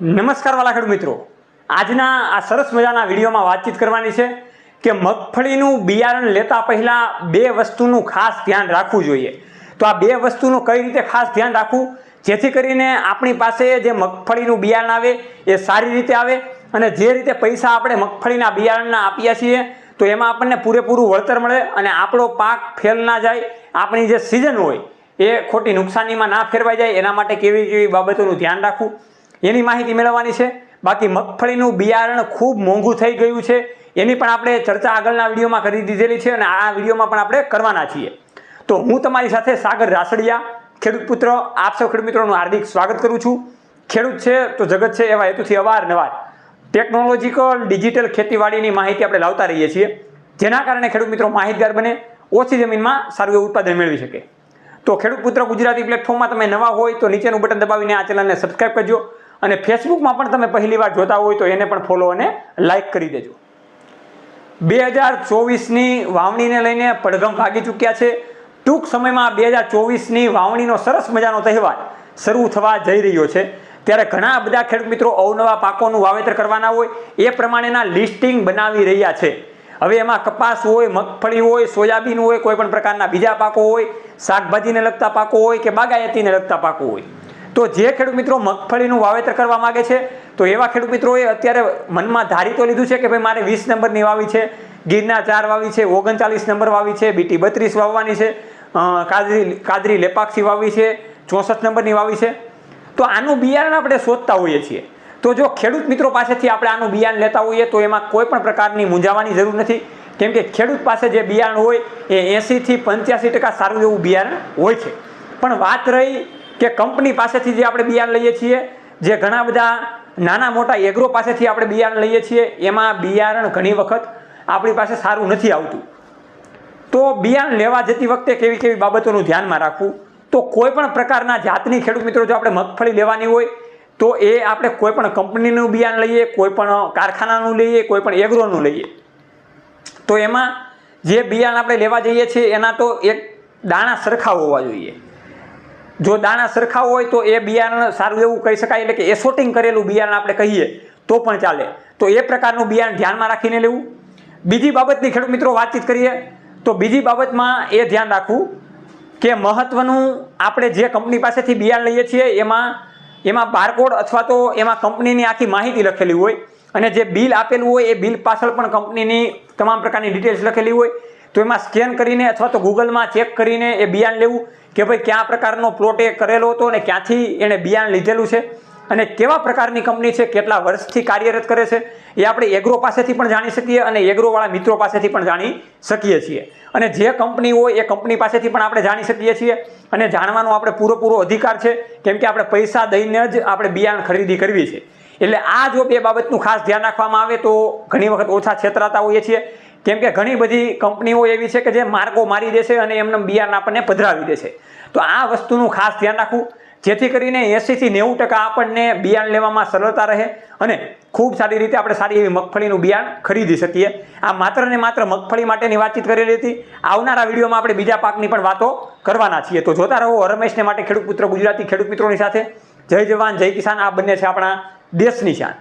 નમસ્કાર વાલા મિત્રો. આજના આ સરસ મજાના વિડીયોમાં વાતચીત કરવાની છે કે મગફળીનું બિયારણ લેતા પહેલાં બે વસ્તુનું ખાસ ધ્યાન રાખવું જોઈએ. તો આ બે વસ્તુનું કઈ રીતે ખાસ ધ્યાન રાખવું? જેથી કરીને આપણી પાસે જે મગફળીનું બિયારણ આવે એ સારી રીતે આવે અને જે રીતે પૈસા આપણે મગફળીના બિયારણના આપ્યા છીએ, તો એમાં આપણને પૂરેપૂરું વળતર મળે અને આપણો પાક ફેલ ના જાય, આપણી જે સિઝન હોય એ ખોટી નુકસાનીમાં ના ફેરવાઈ જાય, એના માટે કેવી કેવી બાબતોનું ધ્યાન રાખવું. એની માહિતી મેળવવાની છે. બાકી મગફળીનું બિયારણ ખૂબ મોંઘું થઈ ગયું છે. એની પણ આપણે ચર્ચા આગળના વિડીયોમાં કરી દીધેલી છે અને આ વિડીયોમાં પણ આપણે કરવાના છીએ. તો હું તમારી સાથે સાગર રાસડિયા, ખેડૂત પુત્ર, આપ સૌ ખેડૂત મિત્રોનું હાર્દિક સ્વાગત કરું છું. ખેડૂત છે તો જગત છે એવા હેતુથી અવારનવાર ટેકનોલોજીકલ ડિજિટલ ખેતીવાડીની માહિતી આપણે લાવતા રહીએ છીએ. જેના કારણે ખેડૂત મિત્રો માહિતગાર બને, ઓછી જમીનમાં સારું એવું ઉત્પાદન મેળવી શકે. તો ખેડૂત પુત્ર ગુજરાતી પ્લેટફોર્મમાં તમે નવા હોય તો નીચેનું બટન દબાવીને આ ચેનલને સબસ્ક્રાઈબ કરજો. અને ફેસબુકમાં પણ તમે પહેલી વાર જોતા હોય તો એને પણ ફોલો અને લાઈક કરી દેજો. બે હજાર ચોવીસની વાવણીને લઈને પડઘમ ભાગી ચૂક્યા છે. ટૂંક સમયમાં બે હજાર ચોવીસની વાવણીનો સરસ મજાનો તહેવાર શરૂ થવા જઈ રહ્યો છે. ત્યારે ઘણા બધા ખેડૂત મિત્રો અવનવા પાકોનું વાવેતર કરવાના હોય એ પ્રમાણેના લિસ્ટિંગ બનાવી રહ્યા છે. હવે એમાં કપાસ હોય, મગફળી હોય, સોયાબીન હોય, કોઈ પણ પ્રકારના બીજા પાકો હોય, શાકભાજીને લગતા પાકો હોય કે બાગાયતીને લગતા પાકો હોય. તો જે ખેડૂત મિત્રો મગફળીનું વાવેતર કરવા માગે છે, તો એવા ખેડૂત મિત્રોએ અત્યારે મનમાં ધારી તો લીધું છે કે ભાઈ મારે વીસ નંબરની વાવી છે ગીરના ચાર વાવી છે, ઓગણચાલીસ નંબર વાવી છે, બીટી બત્રીસ વાવવાની છે કાદરી કાદરી લેપાક્ષી વાવી છે, ચોસઠ નંબરની વાવી છે. તો આનું બિયારણ આપણે શોધતા હોઈએ છીએ. તો જો ખેડૂત મિત્રો પાસેથી આપણે આનું બિયારણ લેતા હોઈએ, તો એમાં કોઈ પણ પ્રકારની મૂંઝાવાની જરૂર નથી. કેમ કે ખેડૂત પાસે જે બિયારણ હોય, એ એંસીથી પંચ્યાસી ટકા સારું એવું બિયારણ હોય છે. પણ વાત રહી કે કંપની પાસેથી જે આપણે બિયારણ લઈએ છીએ, જે ઘણા બધા નાના મોટા એગ્રો પાસેથી આપણે બિયારણ લઈએ છીએ, એમાં બિયારણ ઘણી વખત આપણી પાસે સારું નથી આવતું. તો બિયારણ લેવા જતી વખતે કેવી કેવી બાબતોનું ધ્યાનમાં રાખવું? તો કોઈ પણ પ્રકારના જાતની ખેડૂત મિત્રો, જો આપણે મગફળી લેવાની હોય, તો એ આપણે કોઈ પણ કંપનીનું બિયારણ લઈએ, કોઈ પણ કારખાનાનું લઈએ, કોઈ પણ એગ્રોનું લઈએ. તો એમાં જે બિયારણ આપણે લેવા જઈએ છીએ, એના તો એક દાણા સરખા હોવા જોઈએ. જો દાણા સરખા હોય તો એ બિયારણ સારું એવું કહી શકાય, એટલે કે એસોટિંગ કરેલું બિયારણ આપણે કહીએ, તો પણ ચાલે. તો એ પ્રકારનું બિયારણ ધ્યાનમાં રાખીને લેવું. બીજી બાબતની ખેડૂત મિત્રો વાતચીત કરીએ, તો બીજી બાબતમાં એ ધ્યાન રાખવું કે મહત્વનું આપણે જે કંપની પાસેથી બિયારણ લઈએ છીએ, એમાં એમાં બારકોડ અથવા તો એમાં કંપનીની આખી માહિતી લખેલી હોય અને જે બિલ આપેલું હોય એ બિલ પાછળ પણ કંપનીની તમામ પ્રકારની ડિટેલ્સ લખેલી હોય. તો એમાં સ્કેન કરીને અથવા તો ગૂગલમાં ચેક કરીને એ બિયાણ લેવું કે ભાઈ કયા પ્રકારનો પ્લોટ એ કરેલો હતો અને ક્યાંથી એણે બિયાણ લીધેલું છે અને કેવા પ્રકારની કંપની છે, કેટલા વર્ષથી કાર્યરત કરે છે, એ આપણે એગ્રો પાસેથી પણ જાણી શકીએ અને એગ્રોવાળા મિત્રો પાસેથી પણ જાણી શકીએ છીએ. અને જે કંપની હોય એ કંપની પાસેથી પણ આપણે જાણી શકીએ છીએ અને જાણવાનો આપણે પૂરેપૂરો અધિકાર છે, કેમ કે આપણે પૈસા દઈને જ આપણે બિયારણ ખરીદી કરવી છે. એટલે આ જો બે બાબતનું ખાસ ધ્યાન રાખવામાં આવે તો ઘણી વખત ઓછા છેતરાતા હોઈએ છીએ. કેમ કે ઘણી બધી કંપનીઓ એવી છે કે જે માર્ગો મારી દેશે અને એમને બિયારણ આપણને પધરાવી દેશે. તો આ વસ્તુનું ખાસ ધ્યાન રાખવું. જેથી કરીને એંસીથી નેવું ટકા આપણને બિયારણ લેવામાં સરળતા રહે અને ખૂબ સારી રીતે આપણે સારી એવી મગફળીનું બિયારણ ખરીદી શકીએ. આ માત્ર ને માત્ર મગફળી માટેની વાતચીત કરેલી હતી. આવનારા વિડીયોમાં આપણે બીજા પાકની પણ વાતો કરવાના છીએ. તો જોતા રહો રમેશને માટે ખેડૂત પુત્ર ગુજરાતી ખેડૂત મિત્રોની સાથે. જય જવાન, જય કિસાન. આ બંને છે આપણા દેશની શાન